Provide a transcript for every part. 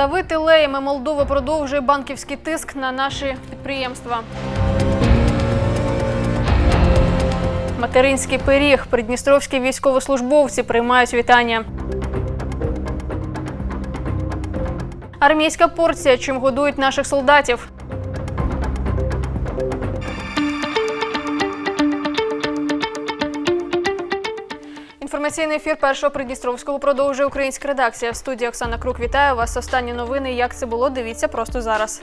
Давити леями Молдова продовжує банківський тиск на наші підприємства. Материнський пиріг. Придністровські військовослужбовці приймають вітання. Армійська порція, чим годують наших солдатів. Інформаційний ефір першого Придністровського продовжує українська редакція. В студії Оксана Крук вітаю вас. Останні новини. Як це було? Дивіться просто зараз.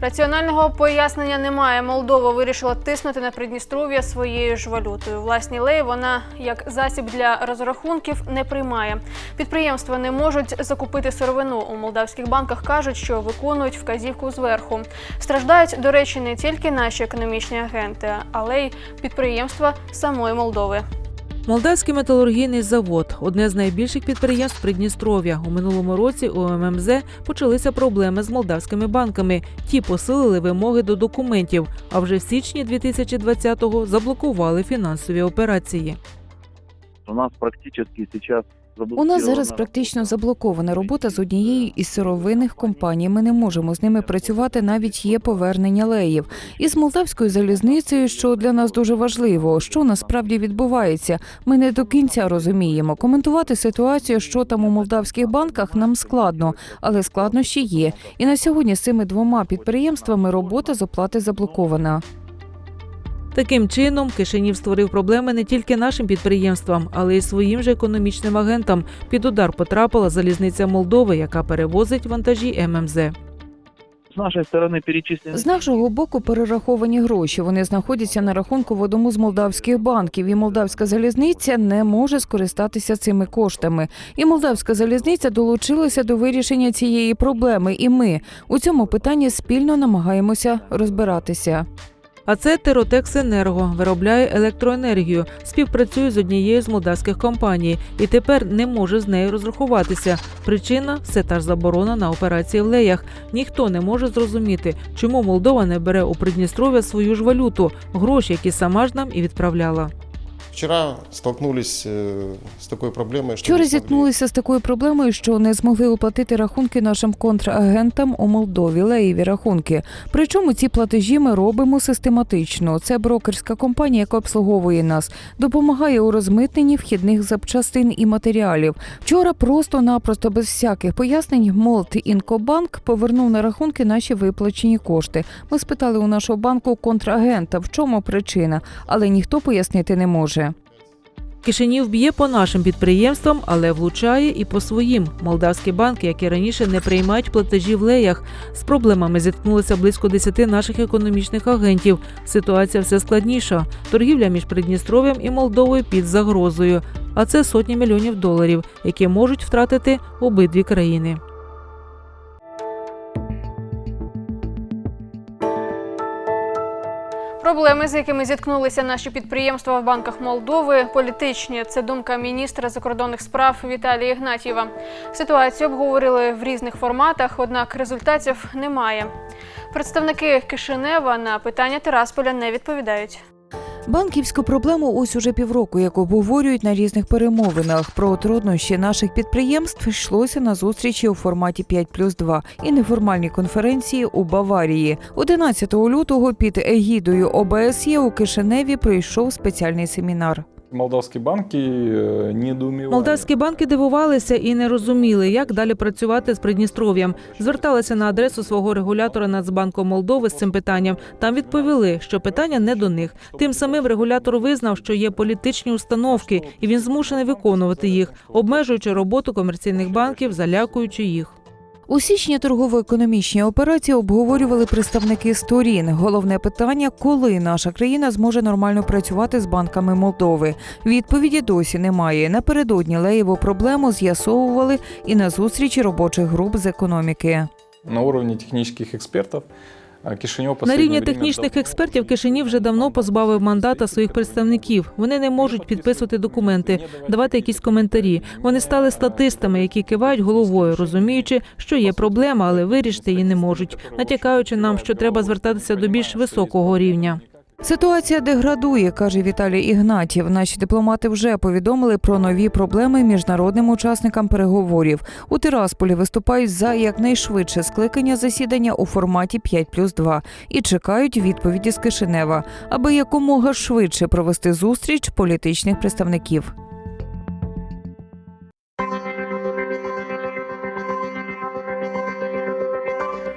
Раціонального пояснення немає. Молдова вирішила тиснути на Придністров'я своєю ж валютою. Власні леї вона як засіб для розрахунків не приймає. Підприємства не можуть закупити сировину. У молдавських банках кажуть, що виконують вказівку зверху. Страждають, до речі, не тільки наші економічні агенти, але й підприємства самої Молдови. Молдавський металургійний завод одне з найбільших підприємств Придністров'я. У минулому році у ММЗ почалися проблеми з молдавськими банками. Ті посилили вимоги до документів, а вже в січні 2020-го заблокували фінансові операції. У нас практически сейчас У нас зараз практично заблокована робота з однією із сировинних компаній. Ми не можемо з ними працювати. Навіть є повернення леїв. І з молдавською залізницею, що для нас дуже важливо, що насправді відбувається. Ми не до кінця розуміємо. Коментувати ситуацію, що там у молдавських банках, нам складно, але складнощі є. І на сьогодні з цими двома підприємствами робота з оплати заблокована. Таким чином, Кишинів створив проблеми не тільки нашим підприємствам, але й своїм же економічним агентам. Під удар потрапила залізниця Молдови, яка перевозить вантажі ММЗ. С нашей стороны перечислены... З нашого боку перераховані гроші. Вони знаходяться на рахунку в одному з молдавських банків, і молдавська залізниця не може скористатися цими коштами. І молдавська залізниця долучилася до вирішення цієї проблеми. І ми у цьому питанні спільно намагаємося розбиратися. А це Теротексенерго виробляє електроенергію, співпрацює з однією з молдавських компаній і тепер не може з нею розрахуватися. Причина все та ж заборона на операції в леях. Ніхто не може зрозуміти, чому Молдова не бере у Придністров'я свою ж валюту, гроші, які сама ж нам і відправляла. Вчера столкнулись э, с такой проблемой, Вчора смогли зіткнулися з такою проблемою, що не змогли оплатити рахунки нашим контрагентам у Молдові, леєві рахунки. Причому ці платежі ми робимо систематично. Це брокерська компанія, яка обслуговує нас, допомагає у розмитненні вхідних запчастин і матеріалів. Вчора просто-напросто без всяких пояснень Молт Інкобанк повернув на рахунки наші виплачені кошти. Ми спитали у нашого банку контрагента, в чому причина, але ніхто пояснити не може. Кишинів б'є по нашим підприємствам, але влучає і по своїм. Молдавські банки, які раніше не приймають платежі в леях, з проблемами зіткнулися близько 10 наших економічних агентів. Ситуація все складніша. Торгівля між Придністров'ям і Молдовою під загрозою. А це сотні мільйонів доларів, які можуть втратити обидві країни. Проблеми, з якими зіткнулися наші підприємства в банках Молдови, політичні. Це думка міністра закордонних справ Віталія Ігнатьєва. Ситуацію обговорили в різних форматах, однак результатів немає. Представники Кишинева на питання Тирасполя не відповідають. Банківську проблему ось уже півроку, як обговорюють на різних перемовинах. Про труднощі наших підприємств йшлося на зустрічі у форматі 5 плюс 2 і неформальній конференції у Баварії. 11 лютого під егідою ОБСЄ у Кишиневі пройшов спеціальний семінар. Молдавські банки е, недоумевали. Молдавські банки дивувалися і не розуміли, як далі працювати з Придністров'ям. Зверталися на адресу свого регулятора Нацбанку Молдови з цим питанням. Там відповіли, що питання не до них. Тим самим регулятор визнав, що є політичні установки, і він змушений виконувати їх, обмежуючи роботу комерційних банків, залякуючи їх. У січні торгово-економічні операції обговорювали представники сторін. Головне питання, коли наша країна зможе нормально працювати з банками Молдови. Відповіді досі немає. Напередодні леєву проблему з'ясовували і на зустрічі робочих груп з економіки. На уровне технических экспертов а, Кишинев в На рівні технічних експертів Кишинів вже давно позбавив мандата своїх представників. Вони не можуть підписувати документи, давати якісь коментарі. Вони стали статистами, які кивають головою, розуміючи, що є проблема, але вирішити її не можуть, натякаючи нам, що треба звертатися до більш високого рівня. Ситуація деградує, каже Віталій Ігнатів. Наші дипломати вже повідомили про нові проблеми міжнародним учасникам переговорів. У Тирасполі виступають за якнайшвидше скликання засідання у форматі 5 плюс 2 і чекають відповіді з Кишинева, аби якомога швидше провести зустріч політичних представників.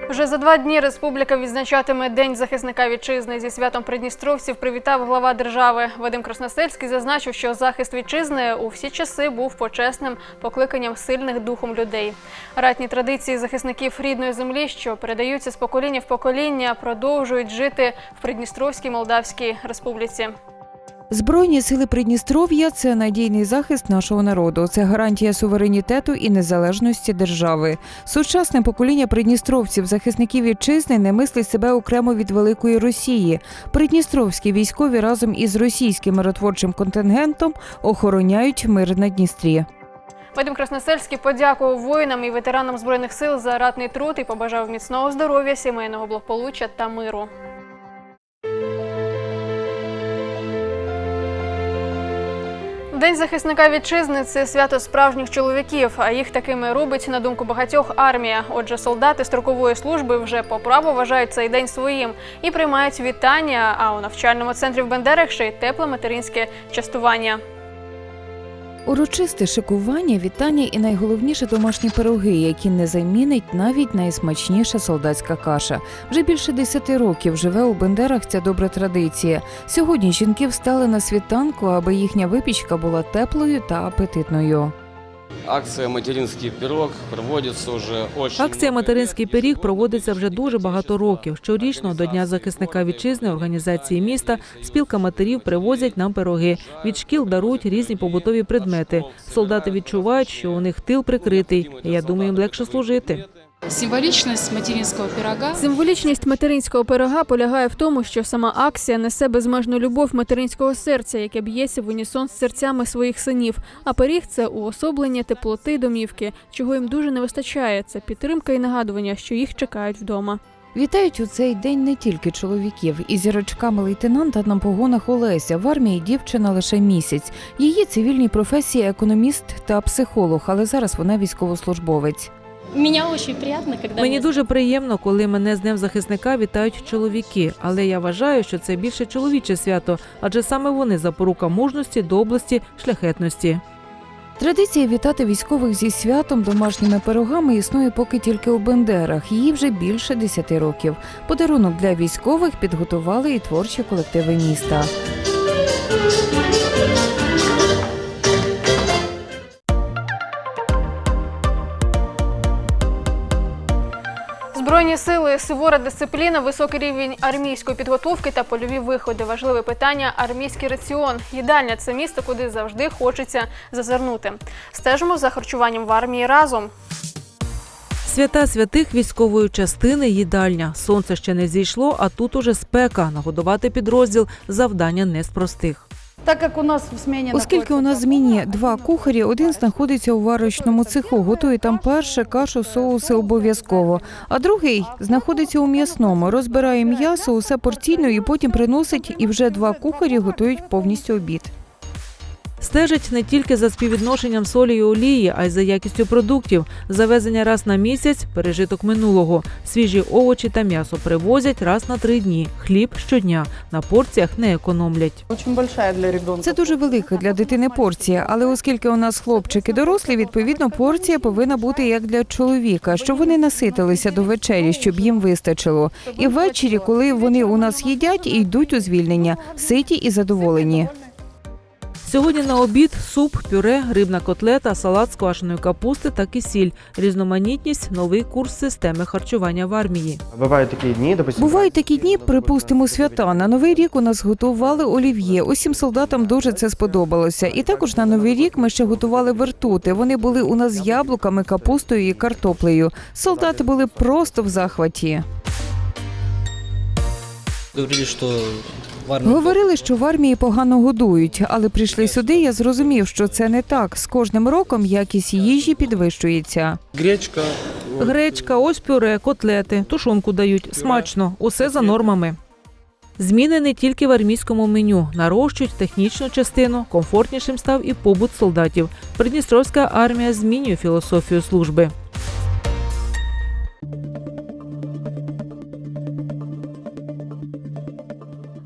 Вже за два дні республіка відзначатиме День захисника вітчизни. Зі святом придністровців привітав глава держави. Вадим Красносельський зазначив, що захист вітчизни у всі часи був почесним покликанням сильних духом людей. Ратні традиції захисників рідної землі, що передаються з покоління в покоління, продовжують жити в Придністровській Молдавській республіці. Збройні сили Придністров'я це надійний захист нашого народу. Це гарантія суверенітету і незалежності держави. Сучасне покоління придністровців, захисників вітчизни, не мислить себе окремо від великої Росії. Придністровські військові разом із російським миротворчим контингентом охороняють мир на Дністрі. Вадим Красносельський подякував воїнам і ветеранам збройних сил за ратний труд і побажав міцного здоров'я, сімейного благополуччя та миру. День захисника вітчизни це свято справжніх чоловіків, а їх такими робить, на думку багатьох, армія. Отже, солдати строкової служби вже по праву вважають цей день своїм і приймають вітання. А у навчальному центрі в Бендерах ще й тепле материнське частування. Урочисте шикування, вітання і найголовніше домашні пироги, які не замінить навіть найсмачніша солдатська каша. Вже більше десяти років живе у Бендерах ця добра традиція. Сьогодні жінки встали на світанку, аби їхня випічка була теплою та апетитною. Акция Материнський пирог» проводиться вже очень Акція Материнський пиріг проводиться вже дуже багато років. Щорічно до Дня захисника вітчизни організації міста спілка матерів привозять нам пироги. Від шкіл дарують різні побутові предмети. Солдати відчувають, що у них тил прикритий. І я думаю, їм легше служити. Символічність материнського пирога Символічність материнського пирога полягає в тому, що сама акція несе безмежну любов материнського серця, яке б'ється в унісон з серцями своїх синів. А пиріг це уособлення теплоти домівки, чого їм дуже не вистачає. Це підтримка і нагадування, що їх чекають вдома. Вітають у цей день не тільки чоловіків. І зірочками лейтенанта на погонах Олеся в армії дівчина лише місяць. Її цивільній професії економіст та психолог, але зараз вона військовослужбовець. Меня очень приятно, когда Мені дуже приємно, коли мене з Днем захисника вітають чоловіки, але я вважаю, що це більше чоловіче свято, адже саме вони запорука мужності, доблесті, шляхетності. Традиція вітати військових зі святом домашніми пирогами існує поки тільки у Бендерах. Їй вже більше 10 років. Подарунок для військових підготували і творчі колективи міста. Збройні сили, сувора дисципліна, високий рівень армійської підготовки та польові виходи. Важливе питання армійський раціон. Їдальня це місто, куди завжди хочеться зазирнути. Стежимо за харчуванням в армії разом. Свята святих військової частини їдальня. Сонце ще не зійшло, а тут уже спека. Нагодувати підрозділ завдання не з простих. Так як у нас в зміні Оскільки у нас в зміні два кухарі, один знаходиться у варочному цеху, готує там перше кашу, соуси обов'язково. А другий знаходиться у м'ясному, розбирає м'ясо, усе порційно і потім приносить. І вже два кухарі готують повністю обід. Стежить не тільки за співвідношенням солі і олії, а й за якістю продуктів. Завезення раз на місяць пережиток минулого. Свіжі овочі та м'ясо привозять раз на три дні. Хліб щодня. На порціях не економлять. дуже большая для ребенка. Це дуже велика для дитини порція, але оскільки у нас хлопчики дорослі, відповідно порція повинна бути як для чоловіка, щоб вони наситилися до вечері, щоб їм вистачило. І ввечері, коли вони у нас їдять, і йдуть у звільнення, ситі і задоволені. Сьогодні на обід суп, пюре, рибна котлета, салат з квашеної капусти та кисіль. Різноманітність новий курс системи харчування в армії. Бувають такі дні, допустим, Бувають такі дні, припустимо, свята. На новий рік у нас готували олів'є. Усім солдатам дуже це сподобалося. І також на новий рік ми ще готували вертути. Вони були у нас з яблуками, капустою і картоплею. Солдати були просто в захваті. Говорили, що Говорили, що в армії погано годують, але прийшли сюди. Я зрозумів, що це не так. З кожним роком якість їжі підвищується. Гречка. Гречка, ось пюре, котлети, тушонку дають. Смачно, усе за нормами. Зміни не тільки в армійському меню, нарощують технічну частину, комфортнішим став і побут солдатів. Придністровська армія змінює філософію служби.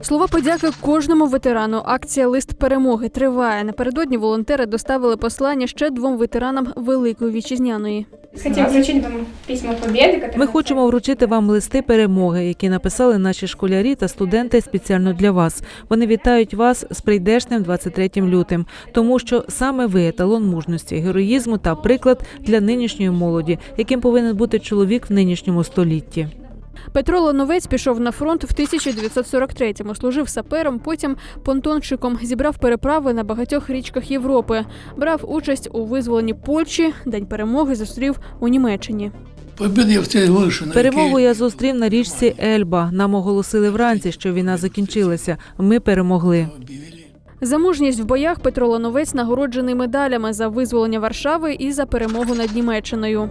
Слова подяки кожному ветерану. Акція Лист перемоги триває. Напередодні волонтери доставили послання ще двом ветеранам Великої вітчизняної. Хотим вручить вам Ми хочемо вручити вам листи перемоги, які написали наші школярі та студенти спеціально для вас. Вони вітають вас з прийдешним 23 лютим, тому що саме ви еталон мужності, героїзму та приклад для нинішньої молоді, яким повинен бути чоловік в нинішньому столітті. Петро Лановець пішов на фронт в 1943-му, служив сапером, потім понтончиком, зібрав переправи на багатьох річках Європи, брав участь у визволенні Польщі. День перемоги зустрів у Німеччині. Перемогу я зустрів на річці Ельба. Нам оголосили вранці, що війна закінчилася. Ми перемогли. За мужність в боях Петро Лановець нагороджений медалями за визволення Варшави і за перемогу над Німеччиною.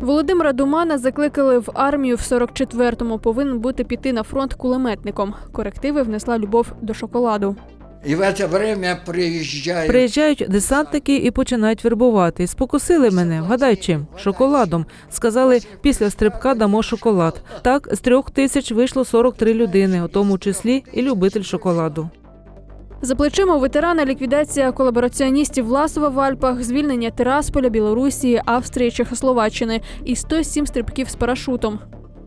Володимира Думана закликали в армію в 44-му. Повинен бути піти на фронт кулеметником. Корективи внесла любов до шоколаду. І в це время приїжджає Приїжджають десантники і починають вербувати. Спокусили мене. Вгадай чим? Шоколадом. Сказали, після стрибка дамо шоколад. Так, з трьох тисяч вийшло 43 людини, у тому числі і любитель шоколаду. За плечима ветерана ліквідація колабораціоністів Власова в Альпах, звільнення Тирасполя, Білорусі, Австрії, Чехословаччини і 107 стрибків з парашутом.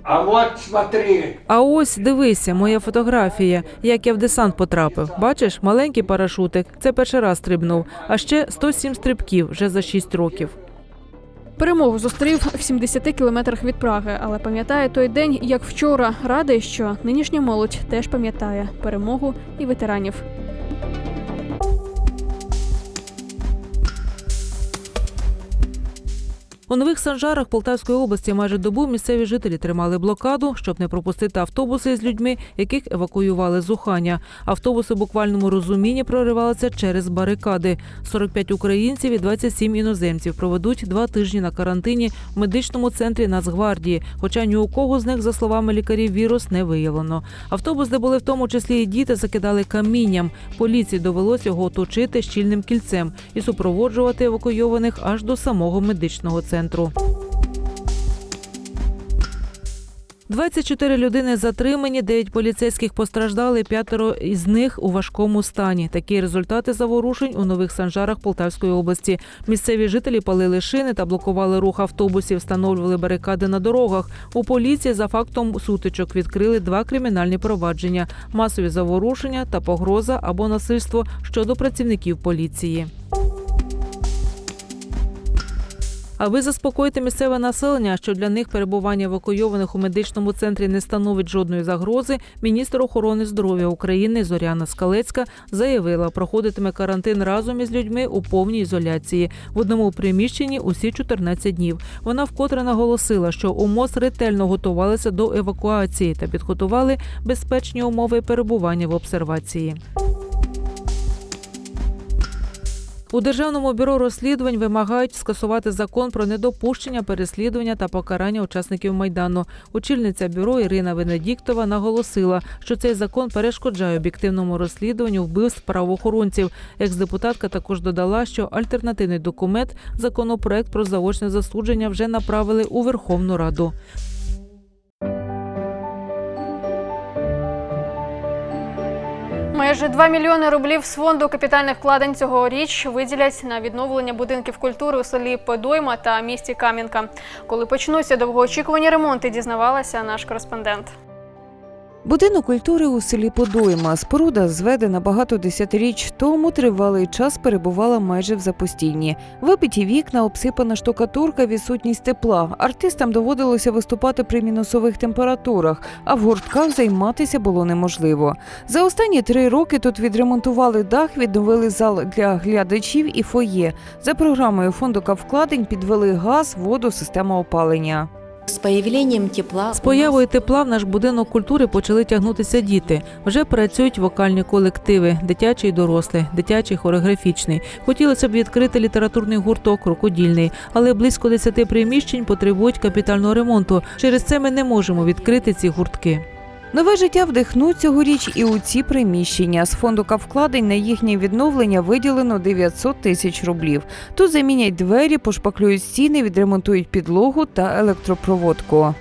А от смотри, А ось дивися, моя фотографія, як я в десант потрапив. Бачиш, маленький парашутик. Це перший раз стрибнув. А ще 107 стрибків вже за 6 років. Перемогу зустрів в 70 кілометрах від Праги, але пам'ятає той день, як вчора. Радий, що нинішня молодь теж пам'ятає перемогу і ветеранів. thank you У нових санжарах Полтавської області майже добу місцеві жителі тримали блокаду, щоб не пропустити автобуси з людьми, яких евакуювали з Уханя. Автобуси в буквальному розумінні проривалися через барикади. 45 українців і 27 іноземців проведуть два тижні на карантині в медичному центрі Нацгвардії. Хоча ні у кого з них, за словами лікарів, вірус не виявлено. Автобус, де були в тому числі і діти, закидали камінням. Поліції довелося його оточити щільним кільцем і супроводжувати евакуйованих аж до самого медичного центру. 24 людини затримані, 9 поліцейських постраждали, п'ятеро із них у важкому стані. Такі результати заворушень у нових санжарах Полтавської області. Місцеві жителі палили шини та блокували рух автобусів, встановлювали барикади на дорогах. У поліції за фактом сутичок відкрили два кримінальні провадження: масові заворушення та погроза або насильство щодо працівників поліції. Аби заспокоїти місцеве населення, що для них перебування евакуйованих у медичному центрі не становить жодної загрози, міністр охорони здоров'я України Зоряна Скалецька заявила, проходитиме карантин разом із людьми у повній ізоляції в одному приміщенні усі 14 днів. Вона вкотре наголосила, що у МОЗ ретельно готувалися до евакуації та підготували безпечні умови перебування в обсервації. У державному бюро розслідувань вимагають скасувати закон про недопущення переслідування та покарання учасників майдану. Очільниця бюро Ірина Венедіктова наголосила, що цей закон перешкоджає об'єктивному розслідуванню вбивств правоохоронців. Екс-депутатка також додала, що альтернативний документ законопроект про заочне засудження вже направили у Верховну Раду. Майже 2 мільйони рублів з фонду капітальних вкладень цьогоріч виділять на відновлення будинків культури у селі Подойма та місті Кам'янка. Коли почнуться довгоочікувані ремонти, дізнавалася наш кореспондент. Будинок культури у селі Подойма. Споруда зведена багато десятиріч тому тривалий час перебувала майже в запустінні. Вибиті вікна, обсипана штукатурка, відсутність тепла. Артистам доводилося виступати при мінусових температурах, а в гуртках займатися було неможливо. За останні три роки тут відремонтували дах, відновили зал для глядачів і фоє. За програмою фонду капвкладень підвели газ, воду, систему опалення. З появленням тепла З появою тепла в наш будинок культури почали тягнутися діти. Вже працюють вокальні колективи, дитячий і дорослий, дитячий хореографічний. Хотілося б відкрити літературний гурток, рукодільний, але близько 10 приміщень потребують капітального ремонту. Через це ми не можемо відкрити ці гуртки. Нове життя вдихнуть цьогоріч і у ці приміщення. З фонду кавкладень на їхнє відновлення виділено 900 тисяч рублів. Тут замінять двері, пошпаклюють стіни, відремонтують підлогу та електропроводку.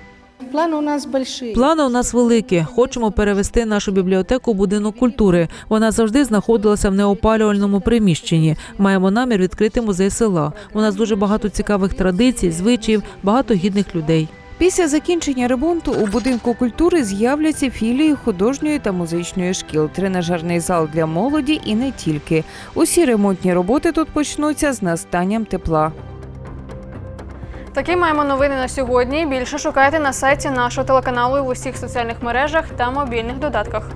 Планы у нас большие. Плани у нас великі. Хочемо перевести нашу бібліотеку у будинок культури. Вона завжди знаходилася в неопалювальному приміщенні. Маємо намір відкрити музей села. У нас дуже багато цікавих традицій, звичаїв, багато гідних людей. Після закінчення ремонту у будинку культури з'являться філії художньої та музичної шкіл, тренажерний зал для молоді і не тільки. Усі ремонтні роботи тут почнуться з настанням тепла. Такі маємо новини на сьогодні. Більше шукайте на сайті нашого телеканалу і в усіх соціальних мережах та мобільних додатках.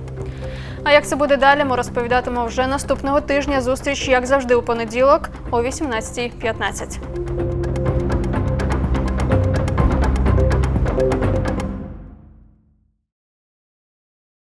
А як це буде далі, ми розповідатимемо вже наступного тижня. Зустріч, як завжди, у понеділок о 18.15.